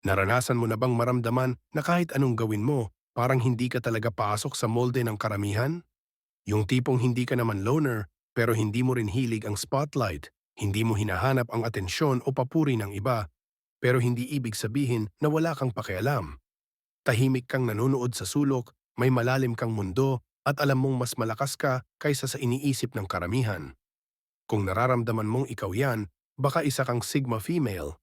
Naranasan mo na bang maramdaman na kahit anong gawin mo, parang hindi ka talaga pasok sa molde ng karamihan? Yung tipong hindi ka naman loner, pero hindi mo rin hilig ang spotlight, hindi mo hinahanap ang atensyon o papuri ng iba, pero hindi ibig sabihin na wala kang pakialam. Tahimik kang nanonood sa sulok, may malalim kang mundo, at alam mong mas malakas ka kaysa sa iniisip ng karamihan. Kung nararamdaman mong ikaw yan, baka isa kang Sigma female.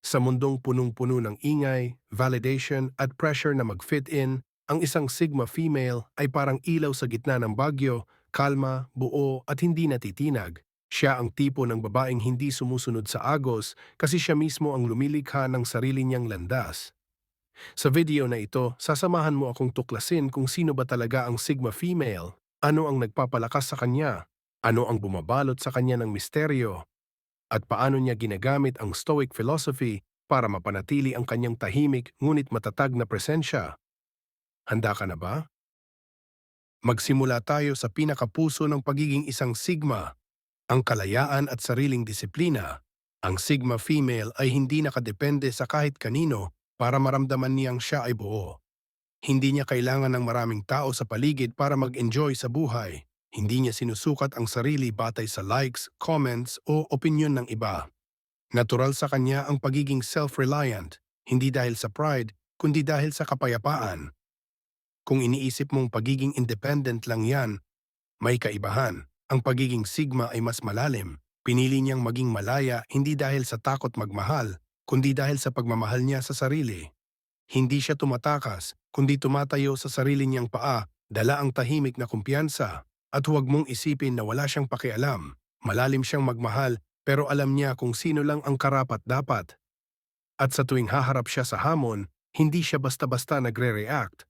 Sa mundong punong-puno ng ingay, validation at pressure na mag-fit in, ang isang Sigma female ay parang ilaw sa gitna ng bagyo, kalma, buo at hindi natitinag. Siya ang tipo ng babaeng hindi sumusunod sa agos kasi siya mismo ang lumilikha ng sarili niyang landas. Sa video na ito, sasamahan mo akong tuklasin kung sino ba talaga ang Sigma female, ano ang nagpapalakas sa kanya, ano ang bumabalot sa kanya ng misteryo, at paano niya ginagamit ang Stoic philosophy para mapanatili ang kanyang tahimik ngunit matatag na presensya. Handa ka na ba? Magsimula tayo sa pinakapuso ng pagiging isang Sigma, ang kalayaan at sariling disiplina. Ang Sigma female ay hindi nakadepende sa kahit kanino para maramdaman niyang siya ay buo. Hindi niya kailangan ng maraming tao sa paligid para mag-enjoy sa buhay. Hindi niya sinusukat ang sarili batay sa likes, comments o opinion ng iba. Natural sa kanya ang pagiging self-reliant, hindi dahil sa pride, kundi dahil sa kapayapaan. Kung iniisip mong pagiging independent lang yan, may kaibahan. Ang pagiging sigma ay mas malalim. Pinili niyang maging malaya hindi dahil sa takot magmahal, kundi dahil sa pagmamahal niya sa sarili. Hindi siya tumatakas, kundi tumatayo sa sarili niyang paa, dala ang tahimik na kumpiyansa. At huwag mong isipin na wala siyang pakialam. Malalim siyang magmahal, pero alam niya kung sino lang ang karapat dapat. At sa tuwing haharap siya sa hamon, hindi siya basta-basta nagre-react.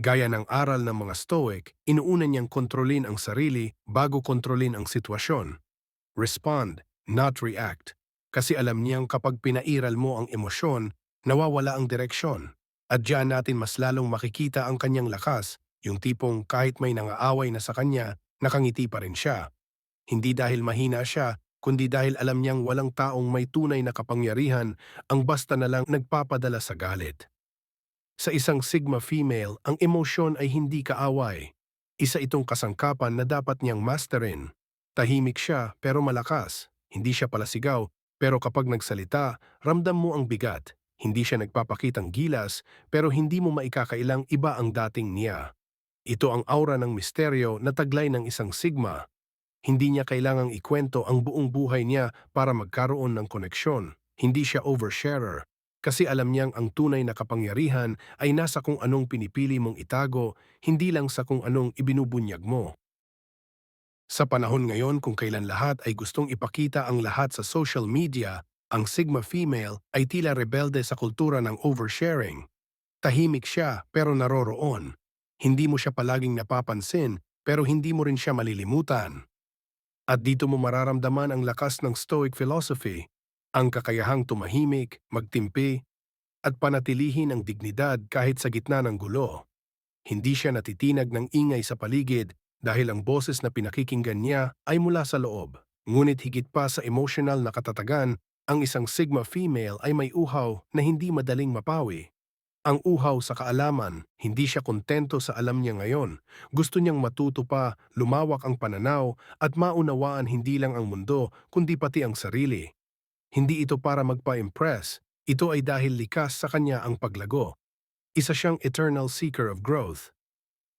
Gaya ng aral ng mga Stoic, inuuna niyang kontrolin ang sarili bago kontrolin ang sitwasyon. Respond, not react. Kasi alam niyang kapag pinairal mo ang emosyon, nawawala ang direksyon. At diyan natin mas lalong makikita ang kanyang lakas, yung tipong kahit may nangaaway na sa kanya, nakangiti pa rin siya. Hindi dahil mahina siya, kundi dahil alam niyang walang taong may tunay na kapangyarihan ang basta na lang nagpapadala sa galit. Sa isang Sigma female, ang emosyon ay hindi kaaway. Isa itong kasangkapan na dapat niyang masterin. Tahimik siya pero malakas. Hindi siya palasigaw, pero kapag nagsalita, ramdam mo ang bigat. Hindi siya nagpapakitang gilas, pero hindi mo maikakailang iba ang dating niya. Ito ang aura ng misteryo na taglay ng isang Sigma. Hindi niya kailangang ikwento ang buong buhay niya para magkaroon ng koneksyon. Hindi siya oversharer. Kasi alam niyang ang tunay na kapangyarihan ay nasa kung anong pinipili mong itago, hindi lang sa kung anong ibinubunyag mo. Sa panahon ngayon kung kailan lahat ay gustong ipakita ang lahat sa social media, ang Sigma female ay tila rebelde sa kultura ng oversharing. Tahimik siya pero naroroon. Hindi mo siya palaging napapansin pero hindi mo rin siya malilimutan. At dito mo mararamdaman ang lakas ng Stoic philosophy, ang kakayahang tumahimik, magtimpi, at panatilihin ang dignidad kahit sa gitna ng gulo. Hindi siya natitinag ng ingay sa paligid dahil ang boses na pinakikinggan niya ay mula sa loob. Ngunit higit pa sa emotional na katatagan, ang isang Sigma female ay may uhaw na hindi madaling mapawi. Ang uhaw sa kaalaman, hindi siya kontento sa alam niya ngayon. Gusto niyang matuto pa, lumawak ang pananaw, at maunawaan hindi lang ang mundo, kundi pati ang sarili. Hindi ito para magpa-impress, ito ay dahil likas sa kanya ang paglago. Isa siyang eternal seeker of growth.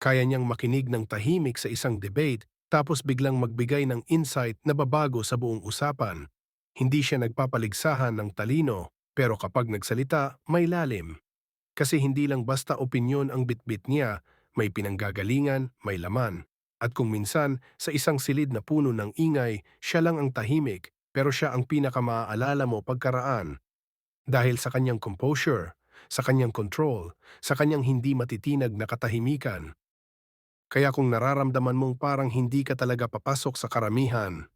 Kaya niyang makinig ng tahimik sa isang debate tapos biglang magbigay ng insight na babago sa buong usapan. Hindi siya nagpapaligsahan ng talino, pero kapag nagsalita, may lalim. Kasi hindi lang basta opinyon ang bitbit niya, may pinanggagalingan, may laman. At kung minsan, sa isang silid na puno ng ingay, siya lang ang tahimik, pero siya ang pinakamaaalala mo pagkaraan. Dahil sa kanyang composure, sa kanyang control, sa kanyang hindi matitinag na katahimikan. Kaya kung nararamdaman mong parang hindi ka talaga papasok sa karamihan,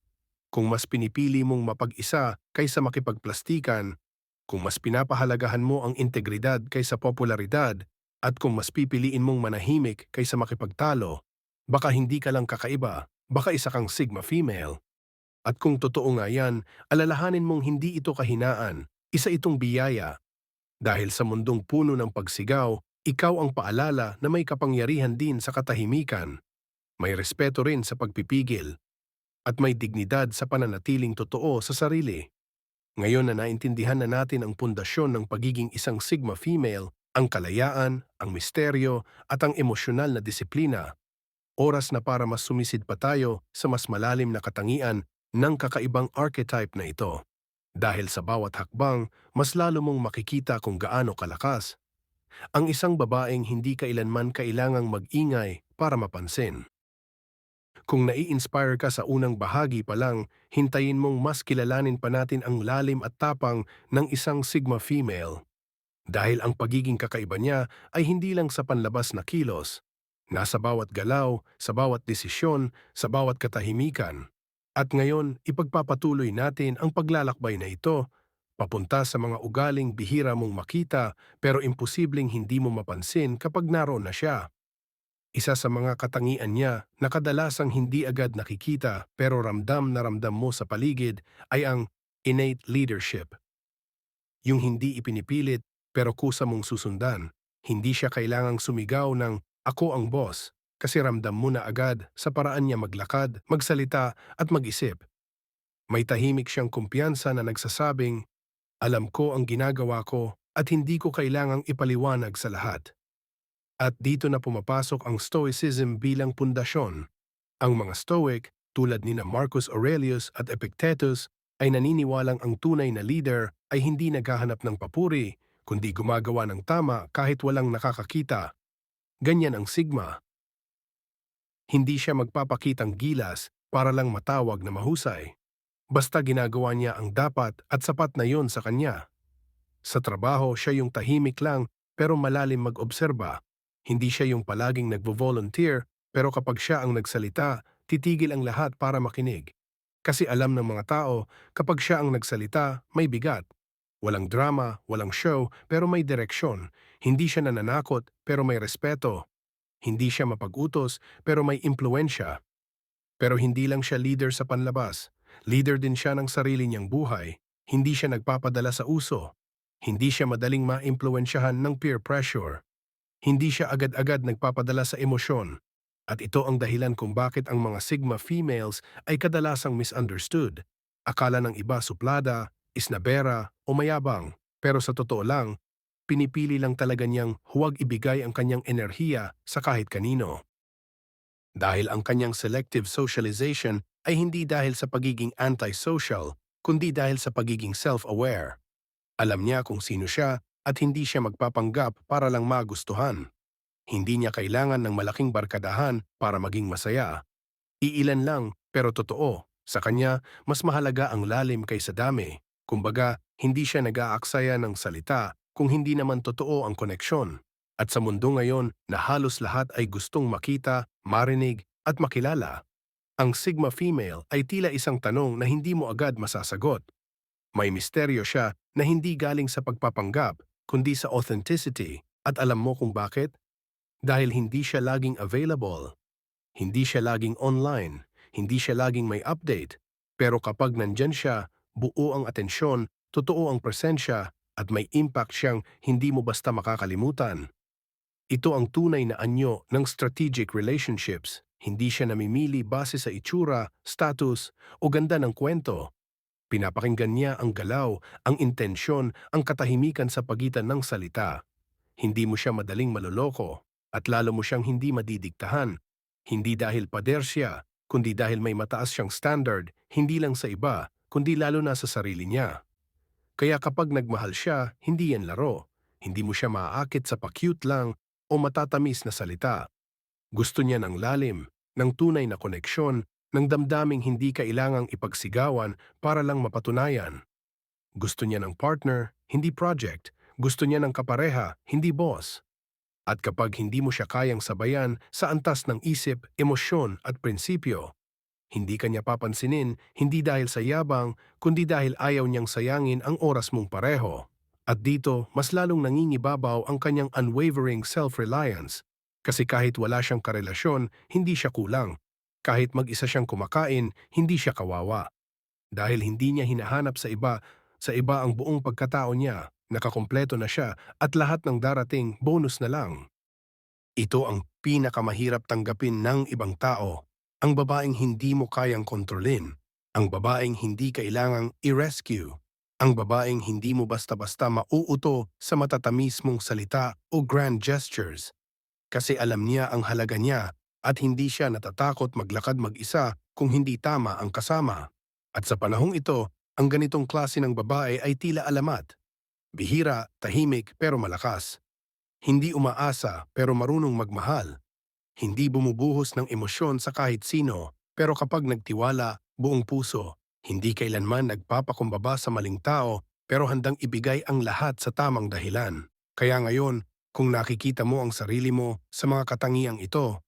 kung mas pinipili mong mapag-isa kaysa makipagplastikan, kung mas pinapahalagahan mo ang integridad kaysa popularidad, at kung mas pipiliin mong manahimik kaysa makipagtalo, baka hindi ka lang kakaiba, baka isa kang Sigma female. At kung totoo nga yan, alalahanin mong hindi ito kahinaan, isa itong biyaya. Dahil sa mundong puno ng pagsigaw, ikaw ang paalala na may kapangyarihan din sa katahimikan. May respeto rin sa pagpipigil. At may dignidad sa pananatiling totoo sa sarili. Ngayon na naintindihan na natin ang pundasyon ng pagiging isang Sigma female, ang kalayaan, ang misteryo, at ang emosyonal na disiplina, oras na para mas sumisid pa tayo sa mas malalim na katangian ng kakaibang archetype na ito. Dahil sa bawat hakbang, mas lalo mong makikita kung gaano kalakas. Ang isang babaeng hindi kailanman kailangang mag-ingay para mapansin. Kung nai-inspire ka sa unang bahagi pa lang, hintayin mong mas kilalanin pa natin ang lalim at tapang ng isang Sigma female. Dahil ang pagiging kakaiba niya ay hindi lang sa panlabas na kilos, nasa bawat galaw, sa bawat desisyon, sa bawat katahimikan. At ngayon, ipagpapatuloy natin ang paglalakbay na ito, papunta sa mga ugaling bihira mong makita pero imposibleng hindi mo mapansin kapag naroon na siya. Isa sa mga katangian niya na kadalasang hindi agad nakikita pero ramdam na ramdam mo sa paligid ay ang innate leadership. Yung hindi ipinipilit pero kusa mong susundan. Hindi siya kailangang sumigaw ng ako ang boss kasi ramdam mo na agad sa paraan niya maglakad, magsalita at mag-isip. May tahimik siyang kumpiyansa na nagsasabing, alam ko ang ginagawa ko at hindi ko kailangang ipaliwanag sa lahat. At dito na pumapasok ang Stoicism bilang pundasyon. Ang mga Stoic, tulad ni na Marcus Aurelius at Epictetus, ay naniniwalang ang tunay na leader ay hindi naghahanap ng papuri, kundi gumagawa ng tama kahit walang nakakakita. Ganyan ang Sigma. Hindi siya magpapakitang gilas para lang matawag na mahusay. Basta ginagawa niya ang dapat at sapat na yon sa kanya. Sa trabaho, siya yung tahimik lang pero malalim mag-obserba. Hindi siya yung palaging nagvo-volunteer pero kapag siya ang nagsalita, titigil ang lahat para makinig. Kasi alam ng mga tao, kapag siya ang nagsalita, may bigat. Walang drama, walang show, pero may direksyon. Hindi siya nananakot, pero may respeto. Hindi siya mapag-utos, pero may impluensya. Pero hindi lang siya leader sa panlabas. Leader din siya ng sarili niyang buhay. Hindi siya nagpapadala sa uso. Hindi siya madaling maimpluensyahan ng peer pressure. Hindi siya agad-agad nagpapadala sa emosyon. At ito ang dahilan kung bakit ang mga Sigma females ay kadalasang misunderstood. Akala ng iba suplada, isnabera o mayabang. Pero sa totoo lang, pinipili lang talaga niyang huwag ibigay ang kanyang enerhiya sa kahit kanino. Dahil ang kanyang selective socialization ay hindi dahil sa pagiging antisocial, kundi dahil sa pagiging self-aware. Alam niya kung sino siya at hindi siya magpapanggap para lang magustuhan. Hindi niya kailangan ng malaking barkadahan para maging masaya. Iilan lang, pero totoo. Sa kanya, mas mahalaga ang lalim kaysa dami. Kumbaga, hindi siya nag-aaksaya ng salita kung hindi naman totoo ang koneksyon. At sa mundo ngayon na halos lahat ay gustong makita, marinig at makilala, ang Sigma female ay tila isang tanong na hindi mo agad masasagot. May misteryo siya na hindi galing sa pagpapanggap, kundi sa authenticity. At alam mo kung bakit? Dahil hindi siya laging available. Hindi siya laging online. Hindi siya laging may update. Pero kapag nandyan siya, buo ang atensyon, totoo ang presensya, at may impact siyang hindi mo basta makakalimutan. Ito ang tunay na anyo ng strategic relationships. Hindi siya namimili base sa itsura, status, o ganda ng kwento. Pinapakinggan niya ang galaw, ang intensyon, ang katahimikan sa pagitan ng salita. Hindi mo siya madaling maloloko at lalo mo siyang hindi madidiktahan. Hindi dahil pader siya, kundi dahil may mataas siyang standard, hindi lang sa iba, kundi lalo na sa sarili niya. Kaya kapag nagmahal siya, hindi yan laro. Hindi mo siya maaakit sa pa-cute lang o matatamis na salita. Gusto niya ng lalim, ng tunay na koneksyon, ng damdaming hindi kailangang ipagsigawan para lang mapatunayan. Gusto niya ng partner, hindi project. Gusto niya ng kapareha, hindi boss. At kapag hindi mo siya kayang sabayan sa antas ng isip, emosyon at prinsipyo, hindi ka niya papansinin hindi dahil sa yabang, kundi dahil ayaw niyang sayangin ang oras mong pareho. At dito, mas lalong nangingibabaw ang kanyang unwavering self-reliance. Kasi kahit wala siyang karelasyon, hindi siya kulang. Kahit mag-isa siyang kumakain, hindi siya kawawa. Dahil hindi niya hinahanap sa iba, sa iba ang buong pagkatao niya, nakakompleto na siya at lahat ng darating bonus na lang. Ito ang pinakamahirap tanggapin ng ibang tao. Ang babaeng hindi mo kayang kontrolin. Ang babaeng hindi kailangang i-rescue. Ang babaeng hindi mo basta-basta mauuto sa matatamis mong salita o grand gestures. Kasi alam niya ang halaga niya at hindi siya natatakot maglakad mag-isa kung hindi tama ang kasama. At sa panahong ito, ang ganitong klase ng babae ay tila alamat. Bihira, tahimik pero malakas. Hindi umaasa pero marunong magmahal. Hindi bumubuhos ng emosyon sa kahit sino pero kapag nagtiwala, buong puso. Hindi kailanman nagpapakumbaba sa maling tao pero handang ibigay ang lahat sa tamang dahilan. Kaya ngayon, kung nakikita mo ang sarili mo sa mga katangiang ito,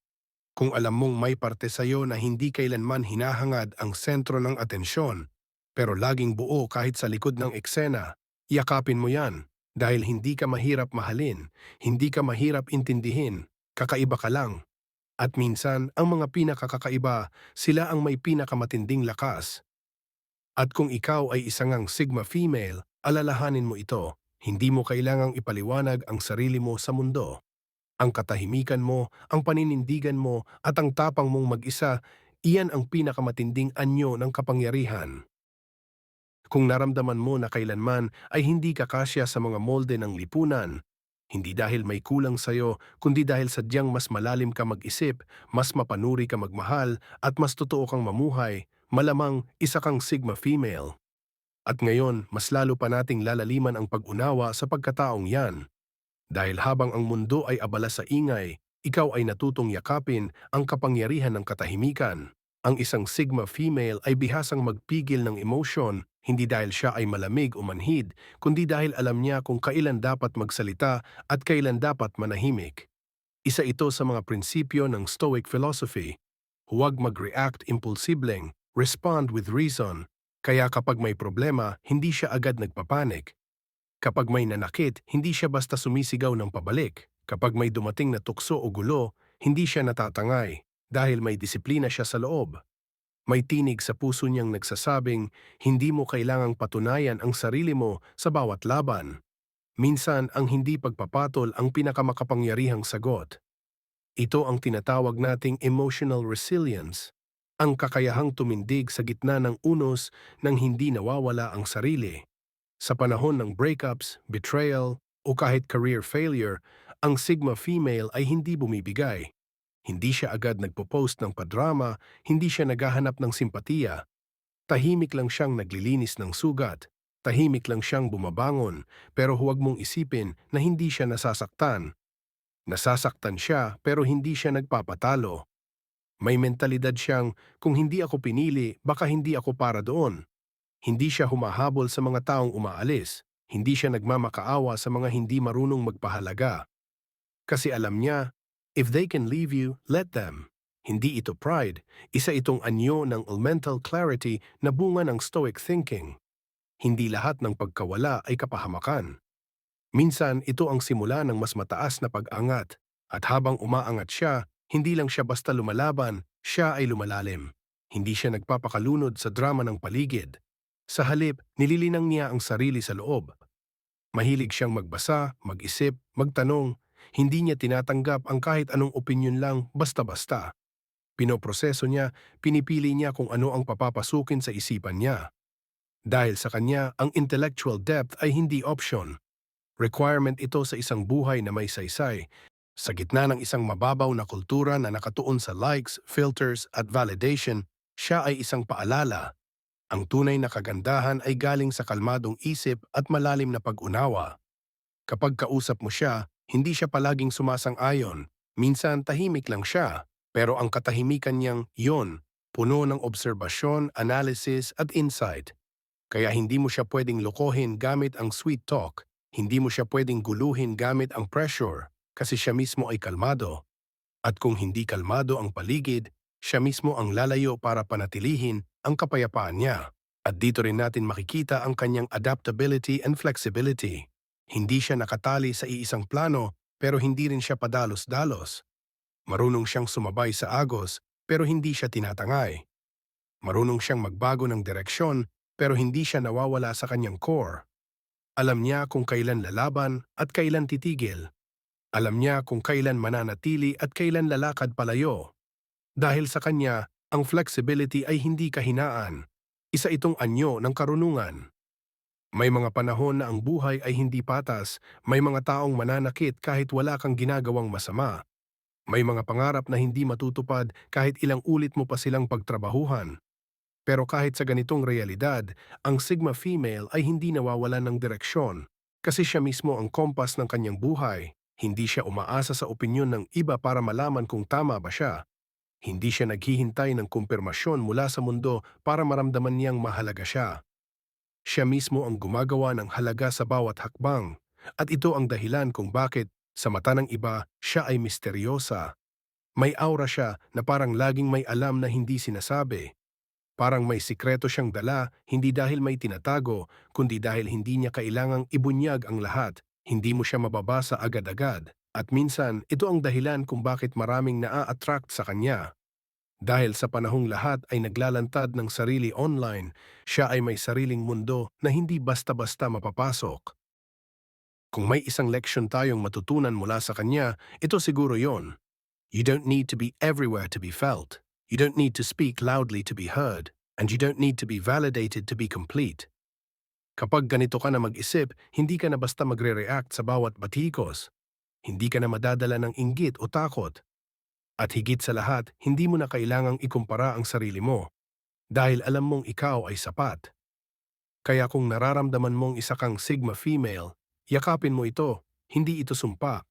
kung alam mong may parte sa iyo na hindi kailanman hinahangad ang sentro ng atensyon, pero laging buo kahit sa likod ng eksena, yakapin mo yan dahil hindi ka mahirap mahalin, hindi ka mahirap intindihin, kakaiba ka lang. At minsan, ang mga pinakakakaiba, sila ang may pinakamatinding lakas. At kung ikaw ay isangang Sigma female, alalahanin mo ito, hindi mo kailangang ipaliwanag ang sarili mo sa mundo. Ang katahimikan mo, ang paninindigan mo, at ang tapang mong mag-isa, iyan ang pinakamatinding anyo ng kapangyarihan. Kung naramdaman mo na kailanman ay hindi ka kasya sa mga molde ng lipunan, hindi dahil may kulang sa'yo, kundi dahil sadyang mas malalim ka mag-isip, mas mapanuri ka magmahal, at mas totoo kang mamuhay, malamang isa kang Sigma female. At ngayon, mas lalo pa nating lalaliman ang pag-unawa sa pagkataong yan. Dahil habang ang mundo ay abala sa ingay, ikaw ay natutong yakapin ang kapangyarihan ng katahimikan. Ang isang Sigma female ay bihasang magpigil ng emosyon hindi dahil siya ay malamig o manhid, kundi dahil alam niya kung kailan dapat magsalita at kailan dapat manahimik. Isa ito sa mga prinsipyo ng Stoic philosophy. Huwag mag-react impulsibleng, respond with reason. Kaya kapag may problema, hindi siya agad nagpapanik. Kapag may nanakit, hindi siya basta sumisigaw ng pabalik. Kapag may dumating na tukso o gulo, hindi siya natatangay dahil may disiplina siya sa loob. May tinig sa puso niyang nagsasabing, hindi mo kailangang patunayan ang sarili mo sa bawat laban. Minsan ang hindi pagpapatol ang pinakamakapangyarihang sagot. Ito ang tinatawag nating emotional resilience, ang kakayahang tumindig sa gitna ng unos nang hindi nawawala ang sarili. Sa panahon ng breakups, betrayal, o kahit career failure, ang Sigma female ay hindi bumibigay. Hindi siya agad nagpo-post ng padrama, hindi siya naghahanap ng simpatiya. Tahimik lang siyang naglilinis ng sugat. Tahimik lang siyang bumabangon, pero huwag mong isipin na hindi siya nasasaktan. Nasasaktan siya pero hindi siya nagpapatalo. May mentalidad siyang, kung hindi ako pinili, baka hindi ako para doon. Hindi siya humahabol sa mga taong umaalis. Hindi siya nagmamakaawa sa mga hindi marunong magpahalaga. Kasi alam niya, if they can leave you, let them. Hindi ito pride, isa itong anyo ng elemental clarity na bunga ng stoic thinking. Hindi lahat ng pagkawala ay kapahamakan. Minsan ito ang simula ng mas mataas na pag-angat, at habang umaangat siya, hindi lang siya basta lumalaban, siya ay lumalalim. Hindi siya nagpapakalunod sa drama ng paligid. Sa halip, nililinang niya ang sarili sa loob. Mahilig siyang magbasa, mag-isip, magtanong, hindi niya tinatanggap ang kahit anong opinyon lang basta-basta. Pinoproseso niya, pinipili niya kung ano ang papapasukin sa isipan niya. Dahil sa kanya, ang intellectual depth ay hindi option. Requirement ito sa isang buhay na may saysay. Sa gitna ng isang mababaw na kultura na nakatuon sa likes, filters at validation, siya ay isang paalala. Ang tunay na kagandahan ay galing sa kalmadong isip at malalim na pag-unawa. Kapag kausap mo siya, hindi siya palaging sumasang-ayon. Minsan tahimik lang siya, pero ang katahimikan niyang yon, puno ng obserbasyon, analysis at insight. Kaya hindi mo siya pwedeng lokohin gamit ang sweet talk, hindi mo siya pwedeng guluhin gamit ang pressure, kasi siya mismo ay kalmado. At kung hindi kalmado ang paligid, siya mismo ang lalayo para panatilihin ang kapayapaan niya. At dito rin natin makikita ang kanyang adaptability and flexibility. Hindi siya nakatali sa iisang plano pero hindi rin siya padalos-dalos. Marunong siyang sumabay sa agos pero hindi siya tinatangay. Marunong siyang magbago ng direksyon pero hindi siya nawawala sa kanyang core. Alam niya kung kailan lalaban at kailan titigil. Alam niya kung kailan mananatili at kailan lalakad palayo. Dahil sa kanya, ang flexibility ay hindi kahinaan. Isa itong anyo ng karunungan. May mga panahon na ang buhay ay hindi patas, may mga taong mananakit kahit wala kang ginagawang masama. May mga pangarap na hindi matutupad kahit ilang ulit mo pa silang pagtrabahuhan. Pero kahit sa ganitong realidad, ang Sigma female ay hindi nawawalan ng direksyon kasi siya mismo ang kompas ng kanyang buhay. Hindi siya umaasa sa opinyon ng iba para malaman kung tama ba siya. Hindi siya naghihintay ng kumpirmasyon mula sa mundo para maramdaman niyang mahalaga siya. Siya mismo ang gumagawa ng halaga sa bawat hakbang at ito ang dahilan kung bakit sa mata ng iba siya ay misteryosa. May aura siya na parang laging may alam na hindi sinasabi. Parang may sikreto siyang dala hindi dahil may tinatago kundi dahil hindi niya kailangang ibunyag ang lahat. Hindi mo siya mababasa agad-agad. At minsan, ito ang dahilan kung bakit maraming naa-attract sa kanya. Dahil sa panahong lahat ay naglalantad ng sarili online, siya ay may sariling mundo na hindi basta-basta mapapasok. Kung may isang leksyon tayong matutunan mula sa kanya, ito siguro yon. You don't need to be everywhere to be felt. You don't need to speak loudly to be heard. And you don't need to be validated to be complete. Kapag ganito ka na mag-isip, hindi ka na basta magre-react sa bawat batikos. Hindi ka na madadala ng inggit o takot. At higit sa lahat, hindi mo na kailangang ikumpara ang sarili mo. Dahil alam mong ikaw ay sapat. Kaya kung nararamdaman mong isa kang Sigma female, yakapin mo ito, hindi ito sumpa.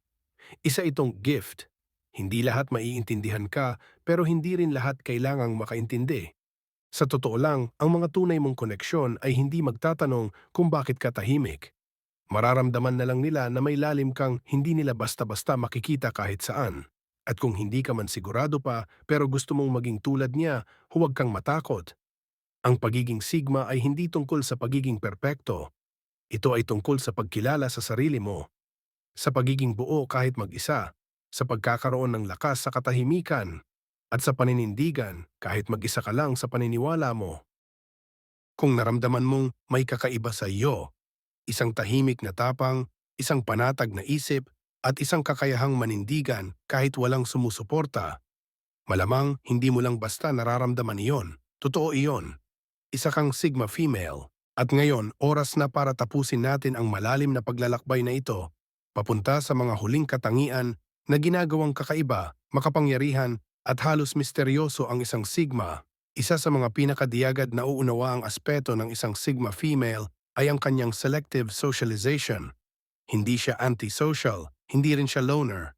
Isa itong gift. Hindi lahat maiintindihan ka, pero hindi rin lahat kailangang makaintindi. Sa totoo lang, ang mga tunay mong koneksyon ay hindi magtatanong kung bakit ka tahimik. Mararamdaman na lang nila na may lalim kang hindi nila basta-basta makikita kahit saan. At kung hindi ka man sigurado pa pero gusto mong maging tulad niya, huwag kang matakot. Ang pagiging sigma ay hindi tungkol sa pagiging perpekto. Ito ay tungkol sa pagkilala sa sarili mo. Sa pagiging buo kahit mag-isa. Sa pagkakaroon ng lakas sa katahimikan at sa paninindigan kahit mag-isa ka lang sa paniniwala mo. Kung naramdaman mong may kakaiba sa iyo, isang tahimik na tapang, isang panatag na isip, at isang kakayahang manindigan kahit walang sumusuporta, malamang hindi mo lang basta nararamdaman iyon. Totoo iyon. Isa kang Sigma female. At ngayon, oras na para tapusin natin ang malalim na paglalakbay na ito, papunta sa mga huling katangian na ginagawang kakaiba, makapangyarihan at halos misteryoso ang isang Sigma, isa sa mga pinakadiyagad na uunawa ang aspeto ng isang Sigma female ay ang kanyang selective socialization. Hindi siya antisocial, hindi rin siya loner.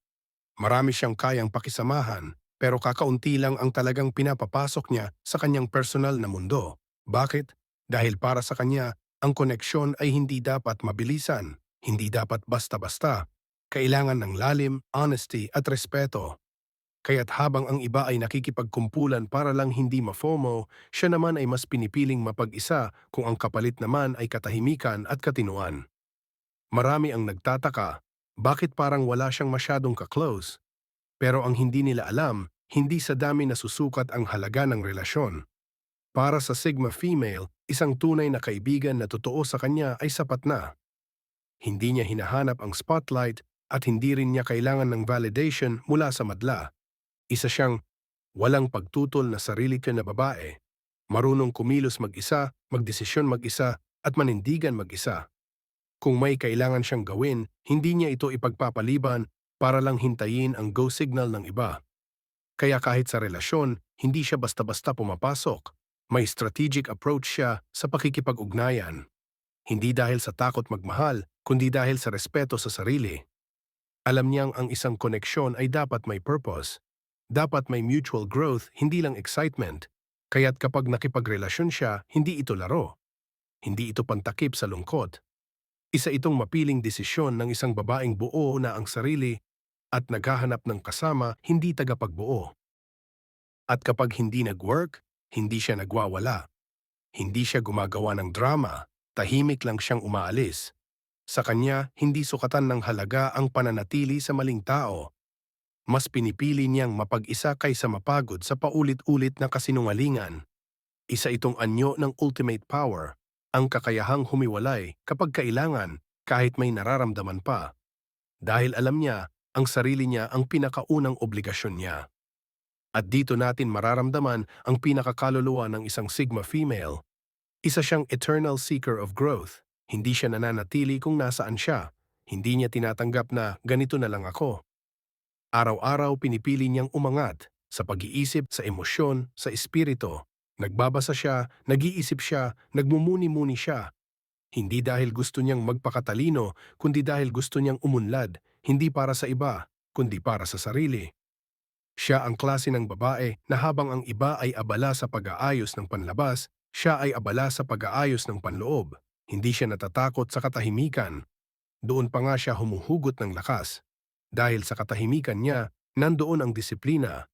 Marami siyang kayang pakisamahan, pero kakaunti lang ang talagang pinapapasok niya sa kanyang personal na mundo. Bakit? Dahil para sa kanya, ang koneksyon ay hindi dapat mabilisan, hindi dapat basta-basta. Kailangan ng lalim, honesty at respeto. Kaya't habang ang iba ay nakikipagkumpulan para lang hindi ma-FOMO, siya naman ay mas pinipiling mapag-isa kung ang kapalit naman ay katahimikan at katinuan. Marami ang nagtataka, bakit parang wala siyang masyadong ka-close? Pero ang hindi nila alam, hindi sa dami na susukat ang halaga ng relasyon. Para sa Sigma female, isang tunay na kaibigan na totoo sa kanya ay sapat na. Hindi niya hinahanap ang spotlight at hindi rin niya kailangan ng validation mula sa madla. Isa siyang walang pagtutol na sarili ka na babae, marunong kumilos mag-isa, magdesisyon mag-isa, at manindigan mag-isa. Kung may kailangan siyang gawin, hindi niya ito ipagpapaliban para lang hintayin ang go signal ng iba. Kaya kahit sa relasyon, hindi siya basta-basta pumapasok. May strategic approach siya sa pakikipag-ugnayan. Hindi dahil sa takot magmahal, kundi dahil sa respeto sa sarili. Alam niyang ang isang koneksyon ay dapat may purpose, dapat may mutual growth, hindi lang excitement. Kaya't kapag nakipagrelasyon siya, hindi ito laro. Hindi ito pantakip sa lungkot. Isa itong mapiling desisyon ng isang babaeng buo na ang sarili at naghahanap ng kasama, hindi tagapagbuo. At kapag hindi nag-work, hindi siya nagwawala. Hindi siya gumagawa ng drama, tahimik lang siyang umaalis. Sa kanya, hindi sukatan ng halaga ang pananatili sa maling tao, mas pinipili niyang mapag-isa kaysa mapagod sa paulit-ulit na kasinungalingan. Isa itong anyo ng ultimate power. ang kakayahang humiwalay kapag kailangan kahit may nararamdaman pa. Dahil alam niya, ang sarili niya ang pinakaunang obligasyon niya. At dito natin mararamdaman ang pinakakaluluwa ng isang Sigma female. Isa siyang eternal seeker of growth. Hindi siya nananatili kung nasaan siya. Hindi niya tinatanggap na ganito na lang ako. Araw-araw pinipili niyang umangat sa pag-iisip, sa emosyon, sa espiritu. Nagbabasa siya, nag-iisip siya, nagmumuni-muni siya. Hindi dahil gusto niyang magpakatalino, kundi dahil gusto niyang umunlad, hindi para sa iba, kundi para sa sarili. Siya ang klase ng babae na habang ang iba ay abala sa pag-aayos ng panlabas, siya ay abala sa pag-aayos ng panloob. Hindi siya natatakot sa katahimikan. Doon pa nga siya humuhugot ng lakas. Dahil sa katahimikan niya, nandoon ang disiplina,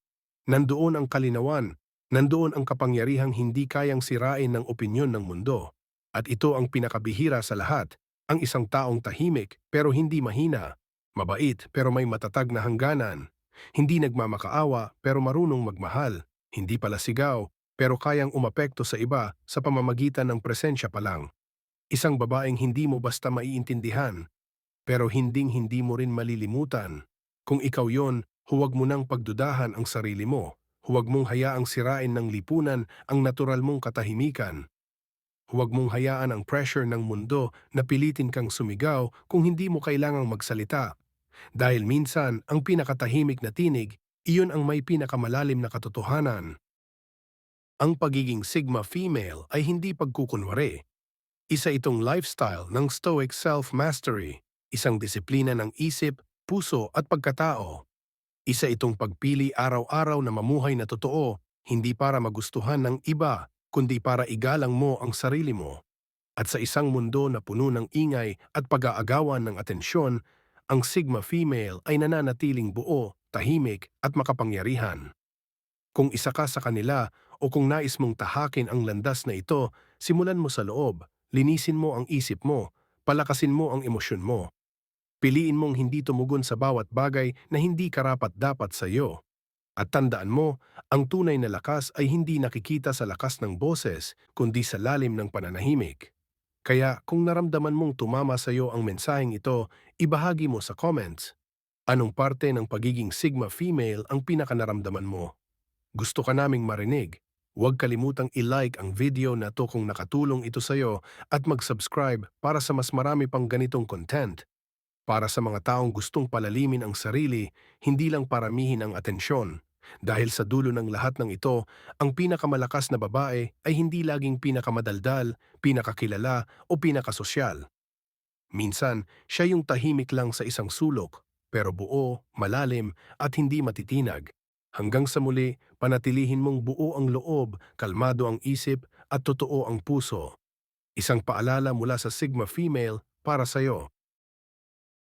nandoon ang kalinawan, nandoon ang kapangyarihang hindi kayang sirain ng opinyon ng mundo. At ito ang pinakabihira sa lahat, ang isang taong tahimik pero hindi mahina, mabait pero may matatag na hangganan, hindi nagmamakaawa pero marunong magmahal, hindi pala sigaw pero kayang umapekto sa iba sa pamamagitan ng presensya pa lang. Isang babaeng hindi mo basta maiintindihan, pero hinding-hindi mo rin malilimutan. Kung ikaw yon, huwag mo nang pagdudahan ang sarili mo. Huwag mong hayaang sirain ng lipunan ang natural mong katahimikan. Huwag mong hayaan ang pressure ng mundo na pilitin kang sumigaw kung hindi mo kailangang magsalita. Dahil minsan, ang pinakatahimik na tinig, iyon ang may pinakamalalim na katotohanan. Ang pagiging Sigma female ay hindi pagkukunwari. Isa itong lifestyle ng Stoic Self-Mastery, isang disiplina ng isip, puso at pagkatao. Isa itong pagpili araw-araw na mamuhay na totoo, hindi para magustuhan ng iba, kundi para igalang mo ang sarili mo. At sa isang mundo na puno ng ingay at pag-aagawan ng atensyon, ang Sigma female ay nananatiling buo, tahimik at makapangyarihan. Kung isa ka sa kanila o kung nais mong tahakin ang landas na ito, simulan mo sa loob, linisin mo ang isip mo, palakasin mo ang emosyon mo. Piliin mong hindi tumugon sa bawat bagay na hindi karapat-dapat sa iyo. At tandaan mo, ang tunay na lakas ay hindi nakikita sa lakas ng boses, kundi sa lalim ng pananahimik. Kaya kung naramdaman mong tumama sa iyo ang mensaheng ito, ibahagi mo sa comments. Anong parte ng pagiging Sigma female ang pinakanaramdaman mo? Gusto ka naming marinig? Huwag kalimutang i-like ang video na to kung nakatulong ito sa iyo at mag-subscribe para sa mas marami pang ganitong content. Para sa mga taong gustong palalimin ang sarili, hindi lang paramihin ang atensyon. Dahil sa dulo ng lahat ng ito, ang pinakamalakas na babae ay hindi laging pinakamadaldal, pinakakilala o pinakasosyal. Minsan, siya yung tahimik lang sa isang sulok, pero buo, malalim at hindi matitinag. Hanggang sa muli, panatilihin mong buo ang loob, kalmado ang isip at totoo ang puso. Isang paalala mula sa Sigma Female para sa iyo.